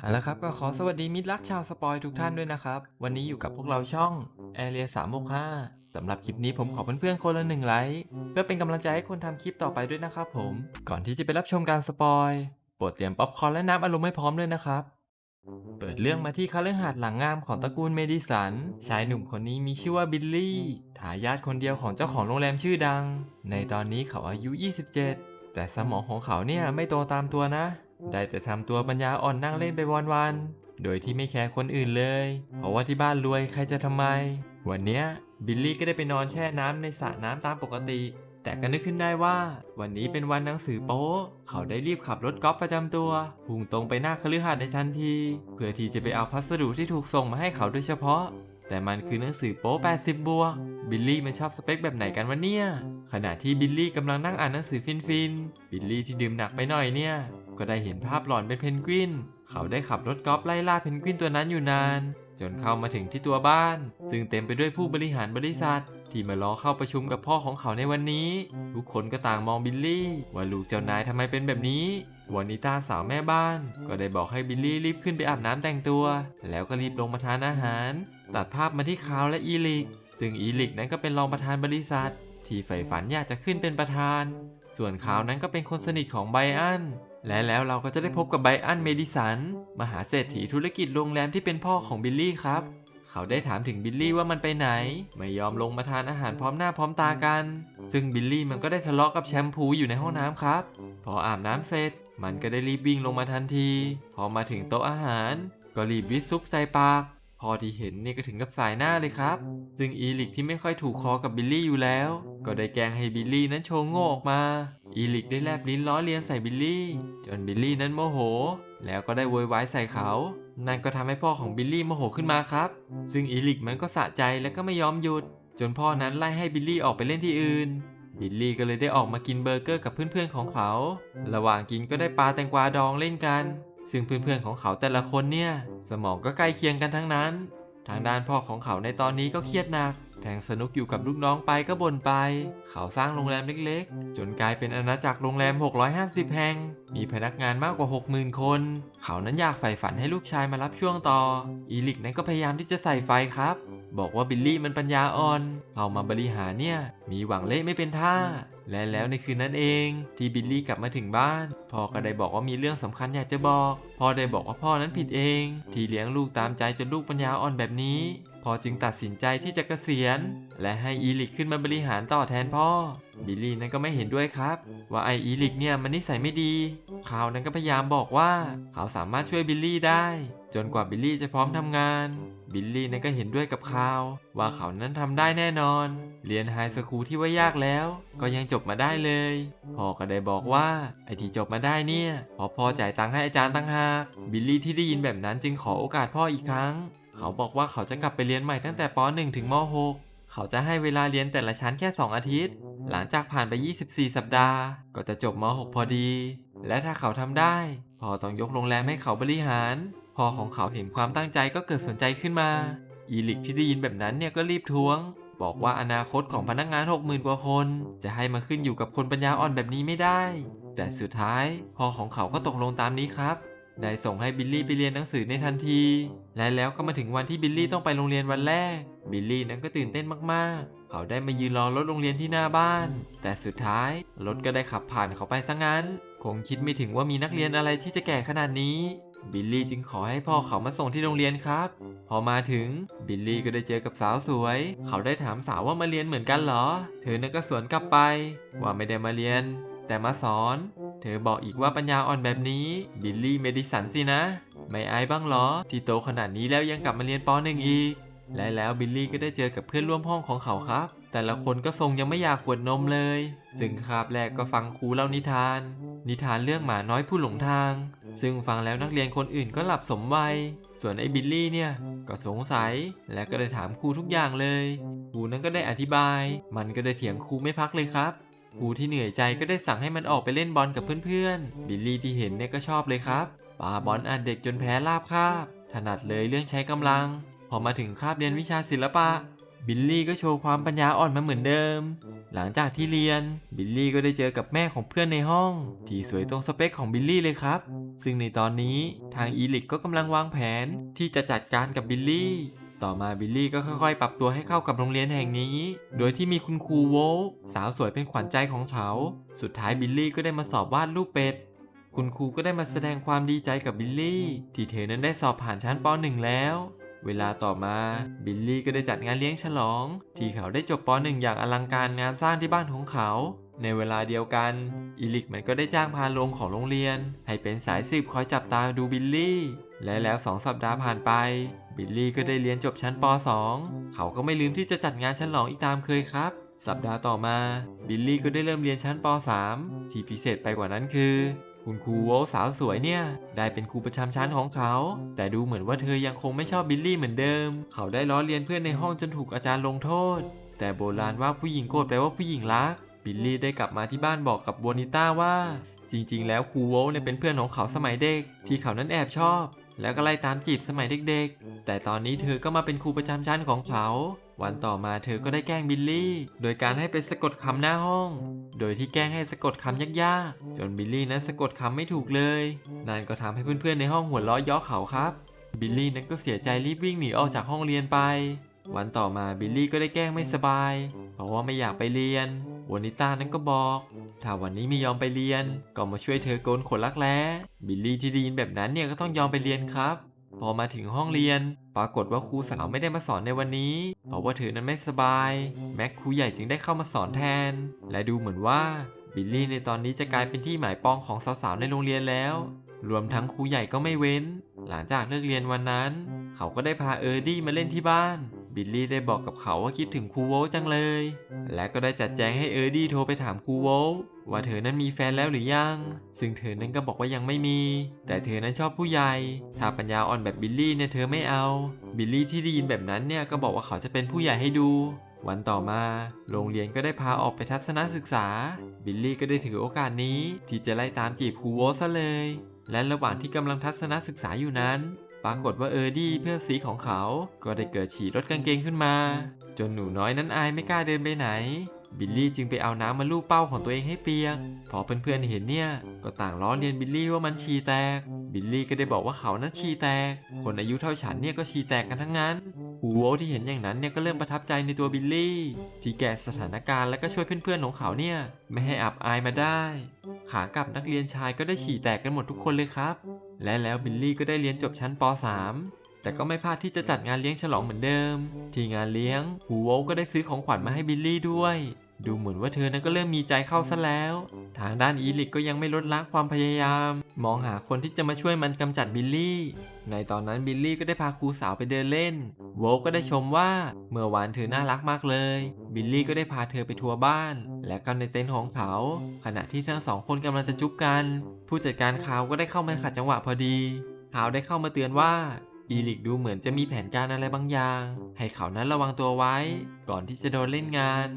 เอาละครับก็ขอสวัสดีมิตรรักชาวสปอยทุกท่านด้วยนะครับ วันนี้อยู่กับพวกเราช่อง a r e a 365สำหรับคลิปนี้ผมขอเพื่อนๆคนละหนึ่งไลค์เพื่อเป็นกำลังใจให้คนทำคลิปต่อไปด้วยนะครับผม ก่อนที่จะไปรับชมการสปอยโปรดเตรียมป๊อปคอร์นและน้ำอารมณ์ให้พร้อมด้วยนะครับ เปิดเรื่องมาที่คฤหาสน์หลังงามของตระกูลเมดิสัน ชายหนุ่มคนนี้มีชื่อว่าบิลลี่ทายาทคนเดียวของเจ้าของโรงแรมชื่อดัง ในตอนนี้เขาอายุ 27 แต่สมองของเขาเนี่ยไม่โตตามตัวนะ ได้แต่ทำตัวปัญญาอ่อนนั่งเล่นไปวันๆ โดยที่ไม่แคร์คนอื่นเลย เพราะว่าที่บ้านรวยใครจะทำไม วันเนี้ยบิลลี่ก็ได้ไปนอนแช่น้ำในสระน้ำตามปกติ แต่ก็นึกขึ้นได้ว่า วันนี้เป็นวันหนังสือโป๊ะเขาได้รีบขับรถกอล์ฟประจำตัวพุ่งตรงไปหน้าคฤหาสน์ในทันที เพื่อที่จะไปเอาพัสดุที่ถูกส่งมาให้เขาโดยเฉพาะ แต่มันคือหนังสือโป๊ะ80 บวก บิลลี่มันชอบสเปคแบบไหนกันวะเนี่ยขณะที่บิลลี่กำลังนั่งอ่านหนังสือฟินฟินๆบิลลี่ที่ดื่มหนักไปหน่อยเนี่ย ก็ได้เห็นภาพหลอนเป็นเพนกวิน เขาได้ขับรถกอล์ฟไล่ล่าเพนกวินตัวนั้นอยู่นาน จนเข้ามาถึงที่ตัวบ้านซึ่งเต็มไปด้วยผู้บริหารบริษัท ที่มารอเข้าประชุมกับพ่อของเขาในวันนี้ ทุกคนก็ต่างมองบิลลี่ ว่าลูกเจ้านายทำไมเป็นแบบนี้วานิต้าสาวแม่บ้าน ก็ได้บอกให้บิลลี่รีบขึ้นไปอาบน้ำแต่งตัว แล้วก็รีบลงมาทานอาหาร ตัดภาพมาที่คาวและอีลิกซึ่งอีลิกนั้นก็เป็นรองประธานบริษัท ที่ใฝ่ฝันอยากจะขึ้นเป็นประธาน ส่วนขาวนั้นก็เป็นคนสนิทของไบอัน และแล้วเราก็จะได้พบกับไบอันเมดิสัน มหาเศรษฐีธุรกิจโรงแรมที่เป็นพ่อของบิลลี่ครับ เขาได้ถามถึงบิลลี่ว่ามันไปไหน ไม่ยอมลงมาทานอาหารพร้อมหน้าพร้อมตากัน ซึ่งบิลลี่มันก็ได้ทะเลาะกับแชมพูอยู่ในห้องน้ำครับ พออาบน้ำเสร็จ มันก็ได้รีบวิ่งลงมาทันที พอมาถึงโต๊ะอาหาร ก็รีบวิดซุปใส่ปาก พอที่เห็นนี่ก็ถึงกับสายหน้าเลยครับ ซึ่งอีลิกที่ไม่ค่อยถูกคอกับบิลลี่อยู่แล้ว ก็ได้แกล้งให้บิลลี่นั้นโชว์โง่ออกมา อีลิกได้แลบลิ้นล้อเลียนใส่บิลลี่ จนบิลลี่นั้นโมโห แล้วก็ได้โวยวายใส่เขานั่นก็ทำให้พ่อของบิลลี่โมโหขึ้นมาครับ ซึ่งอีลิกมันก็สะใจและก็ไม่ยอมหยุด จนพ่อนั้นไล่ให้บิลลี่ออกไปเล่นที่อื่น บิลลี่ก็เลยได้ออกมากินเบอร์เกอร์กับเพื่อนๆของเขา ระหว่างกินก็ได้ปลาแตงกวาดองเล่นกัน ซึ่งเพื่อนๆของเขาแต่ละคนเนี่ยสมองก็ใกล้เคียงกันทั้งนั้น ทางด้านพ่อของเขาในตอนนี้ก็เครียดหนัก แทงสนุกอยู่กับลูกน้องไปก็บ่นไป เขาสร้างโรงแรมเล็กๆ จนกลายเป็นอาณาจักรโรงแรม 650 แห่ง มีพนักงานมากกว่า 60,000 คน เขานั้นอยากใฝ่ฝันให้ลูกชายมารับช่วงต่อ อีลิกนั้นก็พยายามที่จะใส่ไฟครับ บอกว่าบิลลี่มันปัญญาอ่อน เอามาบริหารเนี่ยมีหวังเละไม่เป็นท่า และแล้วในคืนนั้นเองที่บิลลี่กลับมาถึงบ้านพ่อก็ได้บอกว่ามีเรื่องสำคัญอยากจะบอกพ่อได้บอกว่าพ่อนั้นผิดเอง ที่เลี้ยงลูกตามใจจนลูกปัญญาอ่อนแบบนี้พ่อจึงตัดสินใจที่จะเกษียณ และให้อีลิกขึ้นมาบริหารต่อแทนพ่อ บิลลี่นั้นก็ไม่เห็นด้วยครับ ว่าไออีลิกเนี่ยมันนิสัยไม่ดีคาวนั้นก็พยายามบอกว่าเขาสามารถช่วยบิลลี่ได้ จนกว่าบิลลี่จะพร้อมทำงาน บิลลี่นั้นก็เห็นด้วยกับคาว ว่าเขานั้นทำได้แน่นอน เรียนไฮสคูลที่ว่ายากแล้ว ก็ยังจบมาได้เลย พ่อก็ได้บอกว่าไอที่จบมาได้เนี่ยพอพ่อจ่ายตังค์ให้อาจารย์ตั้งหาก บิลลี่ที่ได้ยินแบบนั้นจึงขอโอกาสพ่ออีกครั้ง เขาบอกว่าเขาจะกลับไปเรียนใหม่ตั้งแต่ป .1 ถึงม .6 เขาจะให้เวลาเรียนแต่ละชั้นแค่ 2 อาทิตย์ หลังจากผ่านไป 24 สัปดาห์ ก็จะจบม .6 พอดี และถ้าเขาทำได้พ่อต้องยกโรงแรมให้เขาบริหาร พ่อของเขาเห็นความตั้งใจก็เกิดสนใจขึ้นมา อีลิกที่ได้ยินแบบนั้นเนี่ยก็รีบท้วง บอกว่าอนาคตของพนักงาน 60,000 กว่าคน จะให้มาขึ้นอยู่กับคนปัญญาอ่อนแบบนี้ไม่ได้ แต่สุดท้ายพ่อของเขาก็ตกลงตามนี้ครับได้ส่งให้บิลลี่ไปเรียนหนังสือในทันที และแล้วก็มาถึงวันที่บิลลี่ต้องไปโรงเรียนวันแรก บิลลี่นั้นก็ตื่นเต้นมากๆ เขาได้มายืนรอรถโรงเรียนที่หน้าบ้าน แต่สุดท้ายรถก็ได้ขับผ่านเขาไปซะงั้น คงคิดไม่ถึงว่ามีนักเรียนอะไรที่จะแก่ขนาดนี้ บิลลี่จึงขอให้พ่อเขามาส่งที่โรงเรียนครับ พอมาถึงบิลลี่ก็ได้เจอกับสาวสวย เขาได้ถามสาวว่ามาเรียนเหมือนกันเหรอ เธอนั้นก็สวนกลับไป ว่าไม่ได้มาเรียน แต่มาสอน เธอบอกอีกว่าปัญญาอ่อนแบบนี้ บิลลี่เมดิสันสินะ ไม่อายบ้างเหรอ ที่โตขนาดนี้แล้วยังกลับมาเรียนป .1 อีกและแล้วบิลลี่ก็ได้เจอกับเพื่อนร่วมห้องของเขาครับ แต่ละคนก็ทรงยังไม่อยากขวดนมเลยซึ่งคาบแรกก็ฟังครูเล่านิทาน นิทานเรื่องหมาน้อยผู้หลงทาง ซึ่งฟังแล้วนักเรียนคนอื่นก็หลับสมวัย ส่วนไอ้บิลลี่เนี่ยก็สงสัยและก็ได้ถามครูทุกอย่างเลย ครูนั้นก็ได้อธิบาย มันก็ได้เถียงครูไม่พักเลยครับ ครูที่เหนื่อยใจก็ได้สั่งให้มันออกไปเล่นบอลกับเพื่อนๆ บิลลี่ที่เห็นเนี่ยก็ชอบเลยครับปาบอลอันเด็กจนแพ้ราบคาบ ถนัดเลยเรื่องใช้กำลัง พอมาถึงคาบเรียนวิชาศิลปะ บิลลี่ก็โชว์ความปัญญาอ่อนมาเหมือนเดิม หลังจากที่เรียน บิลลี่ก็ได้เจอกับแม่ของเพื่อนในห้อง ที่สวยตรงสเปคของบิลลี่เลยครับ ซึ่งในตอนนี้ทางอีลิกก็กำลังวางแผนที่จะจัดการกับบิลลี่ ต่อมาบิลลี่ก็ค่อยๆ ปรับตัวให้เข้ากับโรงเรียนแห่งนี้ โดยที่มีคุณครูโวล์สาวสวยเป็นขวัญใจของเขา สุดท้ายบิลลี่ก็ได้มาสอบวาดรูปเป็ดคุณครูก็ได้มาแสดงความดีใจกับบิลลี่ ที่เธอนั้นได้สอบผ่านชั้นป .1 แล้ว เวลาต่อมาบิลลี่ก็ได้จัดงานเลี้ยงฉลอง ที่เขาได้จบป .1 อย่างอลังการงานสร้างที่บ้านของเขา ในเวลาเดียวกันอีลิกมันก็ได้จ้างพาโรงของโรงเรียน ให้เป็นสายสืบคอยจับตาดูบิลลี่และแล้วสองสัปดาห์ผ่านไป บิลลี่ก็ได้เรียนจบชั้นป .2 เขาก็ไม่ลืมที่จะจัดงานฉลองอีกตามเคยครับ สัปดาห์ต่อมา บิลลี่ก็ได้เริ่มเรียนชั้นป .3 ที่พิเศษไปกว่านั้นคือ คุณครูโวลสาวสวยเนี่ย ได้เป็นครูประจำชั้นของเขา แต่ดูเหมือนว่าเธอยังคงไม่ชอบบิลลี่เหมือนเดิม เขาได้ล้อเลียนเพื่อนในห้องจนถูกอาจารย์ลงโทษ แต่โบราณว่าผู้หญิงโกรธแปลว่าผู้หญิงรัก บิลลี่ได้กลับมาที่บ้านบอกกับโบนิต้าว่า จริง ๆ แล้วครูโวลเนี่ยเป็นเพื่อนของเขาสมัยเด็ก ที่เขานั้นแอบชอบ แล้วก็ไล่ตามจีบสมัยเด็ก ๆ แต่ตอนนี้เธอก็มาเป็นครูประจำชั้นของเขา วันต่อมาเธอก็ได้แกล้งบิลลี่ โดยการให้ไปสะกดคำหน้าห้อง โดยที่แกล้งให้สะกดคำยากๆ จนบิลลี่นั้นสะกดคำไม่ถูกเลย นั่นก็ทำให้เพื่อนๆในห้องหัวเราะย่อเขาครับ บิลลี่นั้นก็เสียใจรีบวิ่งหนีออกจากห้องเรียนไป วันต่อมาบิลลี่ก็ได้แกล้งไม่สบาย เพราะว่าไม่อยากไปเรียนวานิต้านั้นก็บอก ถ้าวันนี้ไม่ยอมไปเรียน ก็มาช่วยเธอโกนขนรักแร้บิลลี่ที่ได้ยินแบบนั้นเนี่ยก็ต้องยอมไปเรียนครับ พอมาถึงห้องเรียน ปรากฏว่าครูสาวไม่ได้มาสอนในวันนี้ เพราะว่าเธอนั้นไม่สบาย แม็กครูใหญ่จึงได้เข้ามาสอนแทน และดูเหมือนว่าบิลลี่ในตอนนี้จะกลายเป็นที่หมายปองของสาวๆในโรงเรียนแล้ว รวมทั้งครูใหญ่ก็ไม่เว้น หลังจากเลิกเรียนวันนั้น เขาก็ได้พาเออร์ดี้มาเล่นที่บ้าน บิลลี่ได้บอกกับเขาว่าคิดถึงครูโวลจังเลย และก็ได้จัดแจงให้เออร์ดี้โทรไปถามครูโวลว่าเธอนั้นมีแฟนแล้วหรือยัง ซึ่งเธอนั้นก็บอกว่ายังไม่มี แต่เธอนั้นชอบผู้ใหญ่ ถ้าปัญญาอ่อนแบบบิลลี่เนี่ยเธอไม่เอา บิลลี่ที่ได้ยินแบบนั้นเนี่ยก็บอกว่าเขาจะเป็นผู้ใหญ่ให้ดู วันต่อมา โรงเรียนก็ได้พาออกไปทัศนศึกษา บิลลี่ก็ได้ถือโอกาสนี้ ที่จะไล่ตามจีบครูโวลซะเลย และระหว่างที่กำลังทัศนศึกษาอยู่นั้น ปรากฏว่าเออร์ดี้เพื่อนซีของเขา ก็ได้เกิดฉี่รถกางเกงขึ้นมา จนหนูน้อยนั้นอายไม่กล้าเดินไปไหน บิลลี่จึงไปเอาน้ำมาลูบเป้าของตัวเองให้เปียก พอเพื่อนๆเห็นเนี่ย ก็ต่างล้อเลียนบิลลี่ว่ามันฉี่แตก บิลลี่ก็ได้บอกว่าเขานั้นฉี่แตก คนอายุเท่าฉันเนี่ยก็ฉี่แตกกันทั้งนั้นฮูโวที่เห็นอย่างนั้นเนี่ยก็เริ่มประทับใจในตัวบิลลี่ ที่แก้สถานการณ์และก็ช่วยเพื่อนๆของเขาเนี่ยไม่ให้อับอายมาได้ ขากลับนักเรียนชายก็ได้ฉี่แตกกันหมดทุกคนเลยครับ และแล้วบิลลี่ก็ได้เรียนจบชั้นป .3 แต่ก็ไม่พลาดที่จะจัดงานเลี้ยงฉลองเหมือนเดิม ที่งานเลี้ยงฮูโวก็ได้ซื้อของขวัญมาให้บิลลี่ด้วย ดูเหมือนว่าเธอนั้นก็เริ่มมีใจเข้าซะแล้ว ทางด้านอีลิกก็ยังไม่ลดละความพยายาม มองหาคนที่จะมาช่วยมันกำจัดบิลลี่ ในตอนนั้นบิลลี่ก็ได้พาครูสาวไปเดินเล่น โวก็ได้ชมว่าเมื่อวานเธอน่ารักมากเลย บิลลี่ก็ได้พาเธอไปทัวร์บ้าน และก็ในเต็นท์ของเขา ขณะที่ทั้งสองคนกำลังจะจุ๊บกัน ผู้จัดการเขาก็ได้เข้ามาขัดจังหวะพอดีเขาได้เข้ามาเตือนว่าอีลิกดูเหมือนจะมีแผนการอะไรบางอย่าง ให้เขานั้นระวังตัวไว้ ก่อนที่จะโดนเล่นงาน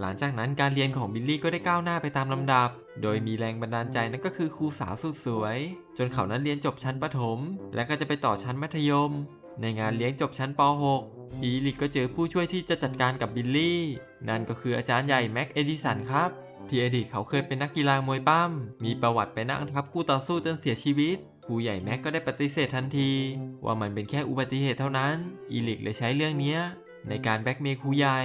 หลังจากนั้นการเรียนของบิลลี่ก็ได้ก้าวหน้าไปตามลำดับ โดยมีแรงบันดาลใจนั่นก็คือครูสาวสุดสวย จนเขานั้นเรียนจบชั้นประถม และก็จะไปต่อชั้นมัธยม ในงานเลี้ยงจบชั้นป .6 อีลิกก็เจอผู้ช่วยที่จะจัดการกับบิลลี่ นั่นก็คืออาจารย์ใหญ่แม็กเอดิสันครับที่อดีตเขาเคยเป็นนักกีฬามวยปั้ม มีประวัติไปนั่งทับคู่ต่อสู้จนเสียชีวิตครูใหญ่แม็กก็ได้ปฏิเสธทันที ว่ามันเป็นแค่อุบัติเหตุเท่านั้น อีลิกเลยใช้เรื่องนี้ ในการแบ็กเมย์ครูใหญ่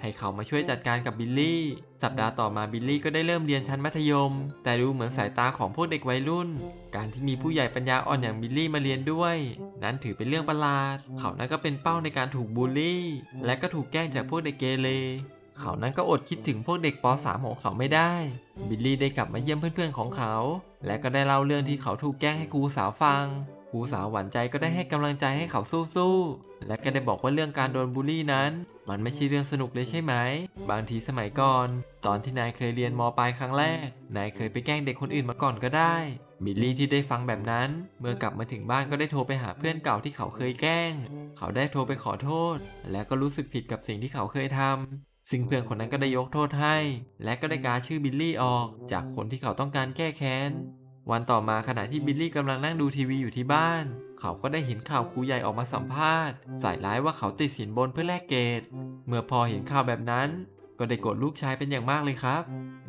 ให้เขามาช่วยจัดการกับบิลลี่ สัปดาห์ต่อมาบิลลี่ก็ได้เริ่มเรียนชั้นมัธยม แต่ดูเหมือนสายตาของพวกเด็กวัยรุ่น การที่มีผู้ใหญ่ปัญญาอ่อนอย่างบิลลี่มาเรียนด้วย นั้นถือเป็นเรื่องประหลาด เขานั้นก็เป็นเป้าในการถูกบูลลี่ และก็ถูกแกล้งจากพวกเด็กเกเรเขานั้นก็อดคิดถึงพวกเด็กป .3 ของเขาไม่ได้ บิลลี่ได้กลับมาเยี่ยมเพื่อนๆของเขา และก็ได้เล่าเรื่องที่เขาถูกแกล้งให้ครูสาวฟัง ครูสาวหวานใจก็ได้ให้กำลังใจให้เขาสู้ๆ และก็ได้บอกว่าเรื่องการโดนบูลลี่นั้น มันไม่ใช่เรื่องสนุกเลยใช่ไหม บางทีสมัยก่อน ตอนที่นายเคยเรียนมปลายครั้งแรก นายเคยไปแกล้งเด็กคนอื่นมาก่อนก็ได้ บิลลี่ที่ได้ฟังแบบนั้น เมื่อกลับมาถึงบ้านก็ได้โทรไปหาเพื่อนเก่าที่เขาเคยแกล้ง เขาได้โทรไปขอโทษ และก็รู้สึกผิดกับสิ่งที่เขาเคยทำซึ่งเพื่อนคนนั้นก็ได้ยกโทษให้ และก็ได้กาชื่อบิลลี่ออก จากคนที่เขาต้องการแก้แค้น วันต่อมาขณะที่บิลลี่กำลังนั่งดูทีวีอยู่ที่บ้าน เขาก็ได้เห็นข่าวครูใหญ่ออกมาสัมภาษณ์ใส่ร้ายว่าเขาติดสินบนเพื่อแลกเกรดเมื่อพอเห็นข่าวแบบนั้น ก็ได้โกรธลูกชายเป็นอย่างมากเลยครับ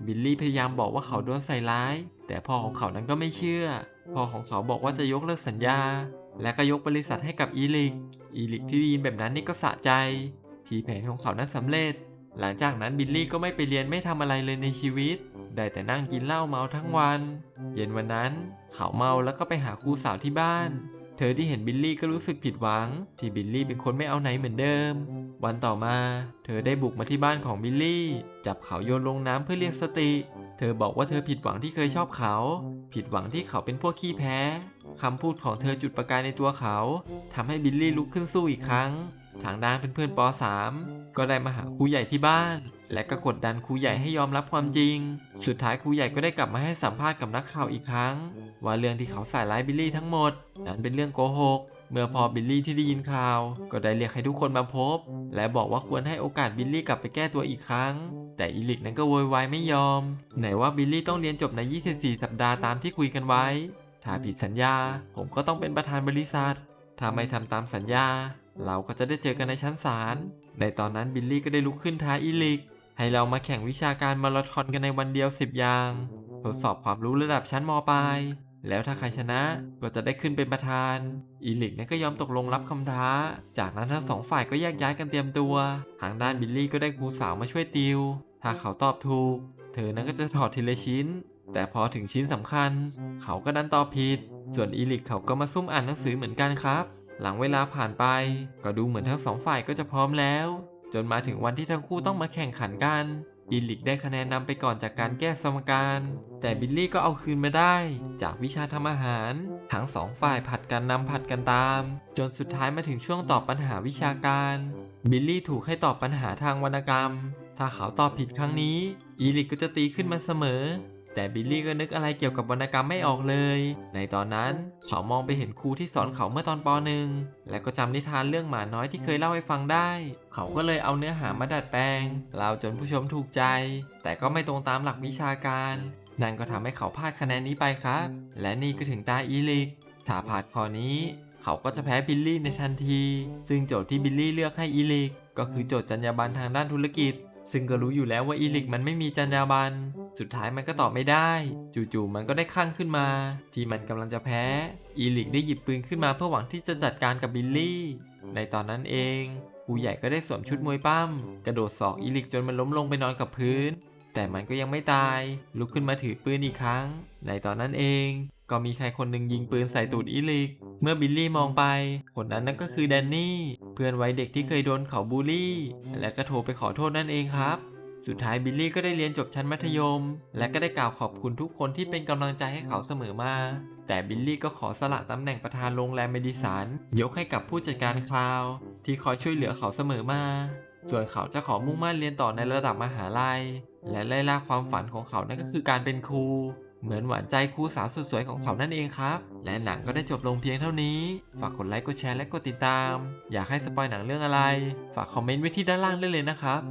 บิลลี่พยายามบอกว่าเขาโดนใส่ร้าย แต่พ่อของเขานั้นก็ไม่เชื่อ พ่อของเขาบอกว่าจะยกเลิกสัญญา และก็ยกบริษัทให้กับอีลิก อีลิกที่ได้ยินแบบนั้นนี่ก็สะใจ ที่แผนของเขานั้นสำเร็จ หลังจากนั้นบิลลี่ก็ไม่ไปเรียนไม่ทำอะไรเลยในชีวิต ได้แต่นั่งกินเหล้าเมาทั้งวัน เย็นวันนั้นเขาเมาแล้วก็ไปหาครูสาวที่บ้าน เธอที่เห็นบิลลี่ก็รู้สึกผิดหวัง ที่บิลลี่เป็นคนไม่เอาไหนเหมือนเดิม วันต่อมา เธอได้บุกมาที่บ้านของบิลลี่ จับเขาโยนลงน้ำเพื่อเรียกสติ เธอบอกว่าเธอผิดหวังที่เคยชอบเขา ผิดหวังที่เขาเป็นพวกขี้แพ้คำพูดของเธอจุดประกายในตัวเขาทำให้บิลลี่ลุกขึ้นสู้อีกครั้ง ทางด้านเพื่อนๆป .3 ก็ได้มาหาครูใหญ่ที่บ้าน และก็กดดันครูใหญ่ให้ยอมรับความจริง สุดท้ายครูใหญ่ก็ได้กลับมาให้สัมภาษณ์กับนักข่าวอีกครั้ง ว่าเรื่องที่เขาใส่ร้ายบิลลี่ทั้งหมด นั้นเป็นเรื่องโกหกเมื่อพอบิลลี่ที่ได้ยินข่าว ก็ได้เรียกให้ทุกคนมาพบ และบอกว่าควรให้โอกาสบิลลี่กลับไปแก้ตัวอีกครั้ง แต่อีลิกนั้นก็โวยวายไม่ยอม ไหนว่าบิลลี่ต้องเรียนจบใน 24 สัปดาห์ตามที่คุยกันไว้ ถ้าผิดสัญญา ผมก็ต้องเป็นประธานบริษัท ถ้าไม่ทำตามสัญญา เราก็จะได้เจอกันในชั้นศาล ในตอนนั้นบิลลี่ก็ได้ลุกขึ้นท้าอีลิก ให้เรามาแข่งวิชาการมาราธอนกันในวันเดียว 10 อย่าง ทดสอบความรู้ระดับชั้นมปลาย แล้วถ้าใครชนะก็จะได้ขึ้นเป็นประธาน อีลิกนี่ยก็ยอมตกลงรับคำท้า จากนั้นทั้งสองฝ่ายก็แยกย้ายกันเตรียมตัว ทางด้านบิลลี่ก็ได้ครูสาวมาช่วยติว ถ้าเขาตอบถูก เธอนั้นก็จะถอดทีละชิ้น แต่พอถึงชิ้นสำคัญ เขาก็ดันตอบผิด ส่วนอีลิกเขาก็มาซุ่มอ่านหนังสือเหมือนกันครับ หลังเวลาผ่านไป ก็ดูเหมือนทั้งสองฝ่ายก็จะพร้อมแล้ว จนมาถึงวันที่ทั้งคู่ต้องมาแข่งขันกันอีลิกได้คะแนนนำไปก่อนจากการแก้สมการ แต่บิลลี่ก็เอาคืนมาได้ จากวิชาทำอาหาร ทั้งสองฝ่ายผัดกันนำผัดกันตาม จนสุดท้ายมาถึงช่วงตอบปัญหาวิชาการ บิลลี่ถูกให้ตอบปัญหาทางวรรณกรรม ถ้าเขาตอบผิดครั้งนี้อีลิกก็จะตีขึ้นมาเสมอ แต่บิลลี่ก็นึกอะไรเกี่ยวกับวรรณกรรมไม่ออกเลย ในตอนนั้นเขามองไปเห็นครูที่สอนเขาเมื่อตอนปหนึ่งและก็จำนิทานเรื่องหมาน้อยที่เคยเล่าให้ฟังได้ เขาก็เลยเอาเนื้อหามาดัดแปลงเล่าจนผู้ชมถูกใจ แต่ก็ไม่ตรงตามหลักวิชาการ นั่นก็ทำให้เขาพลาดคะแนนนี้ไปครับ และนี่ก็ถึงตาอีลิกถ้าผ่านข้อนี้ เขาก็จะแพ้บิลลี่ในทันที ซึ่งโจทย์ที่บิลลี่เลือกให้อีลิกก็คือโจทย์จรรยาบรรณทางด้านธุรกิจ ซึ่งก็รู้อยู่แล้วว่าอีลิกมันไม่มีจรรยาบรรณ สุดท้ายมันก็ตอบไม่ได้ จู่ๆมันก็ได้คลั่งขึ้นมา ที่มันกำลังจะแพ้ อีลิกได้หยิบปืนขึ้นมาเพื่อหวังที่จะจัดการกับบิลลี่ ในตอนนั้นเองครูใหญ่ก็ได้สวมชุดมวยปั้ม กระโดดศอกอีลิกจนมันล้มลงไปนอนกับพื้น แต่มันก็ยังไม่ตาย ลุกขึ้นมาถือปืนอีกครั้ง ในตอนนั้นเอง ก็มีใครคนหนึ่งยิงปืนใส่ตูดอีลิก เมื่อบิลลี่มองไป คนนั้นนั่นก็คือแดนนี่ เพื่อนวัยเด็กที่เคยโดนเขาบูลลี่ และก็โทรไปขอโทษนั่นเองครับ สุดท้ายบิลลี่ก็ได้เรียนจบชั้นมัธยม และก็ได้กล่าวขอบคุณทุกคนที่เป็นกำลังใจให้เขาเสมอมา แต่บิลลี่ก็ขอสละตำแหน่งประธานโรงแรมเมดิสันยกให้กับผู้จัดการคลาว ที่คอยช่วยเหลือเขาเสมอมา ส่วนเขาจะขอมุ่งมั่นเรียนต่อในระดับมหาลัย และไล่ล่าความฝันของเขานั่นก็คือการเป็นครูเหมือนหวานใจครูสาวสุดสวยของเขานั่นเองครับ และหนังก็ได้จบลงเพียงเท่านี้ ฝากกดไลค์กดแชร์และกดติดตาม อยากให้สปอยหนังเรื่องอะไร ฝากคอมเมนต์ไว้ที่ด้านล่างได้เลยนะครับ